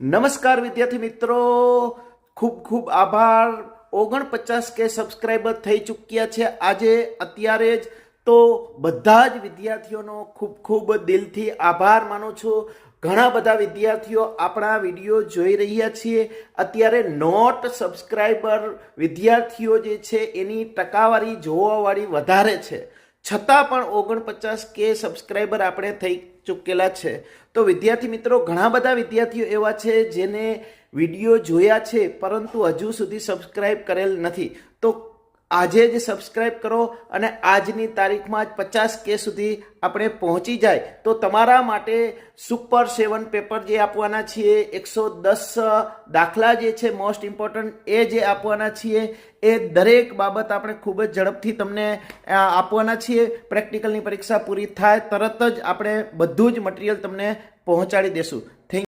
નમસ્કાર વિદ્યાર્થી મિત્રો. ખૂબ ખૂબ આભાર. ઓગણપચાસ કે સબસ્ક્રાઈબર થઈ ચૂક્યા છે આજે, અત્યારે જ. તો બધા જ વિદ્યાર્થીઓનો ખૂબ ખૂબ દિલથી આભાર માનું છું. ઘણા બધા વિદ્યાર્થીઓ આપણા વીડિયો જોઈ રહ્યા છીએ. અત્યારે નોટ સબસ્ક્રાઈબર વિદ્યાર્થીઓ જે છે એની ટકાવારી જોવાવાળી વધારે છે. છતાં પણ ઓગણપચાસ કે સબસ્ક્રાઈબર આપણે થઈ ચૂકેલા છે. તો વિદ્યાર્થી મિત્રો, ઘણા બધા વિદ્યાર્થીઓ એવા છે જેને વીડિયો જોયા છે, પરંતુ હજુ સુધી સબસ્ક્રાઈબ કરેલ નથી. તો આજે જ સબસ્ક્રાઇબ કરો અને આજની તારીખમાં જ પચાસ કે સુધી આપણે પહોંચી જાય. તો તમારા માટે સુપર સેવન પેપર જે આપવાના છીએ, એકસો દસ દાખલા જે છે મોસ્ટ ઇમ્પોર્ટન્ટ એ જે આપવાના છીએ, એ દરેક બાબત આપણે ખૂબ જ ઝડપથી તમને આપવાના છીએ. પ્રેક્ટિકલની પરીક્ષા પૂરી થાય, તરત જ આપણે બધું જ મટીરિયલ તમને પહોંચાડી દેશું.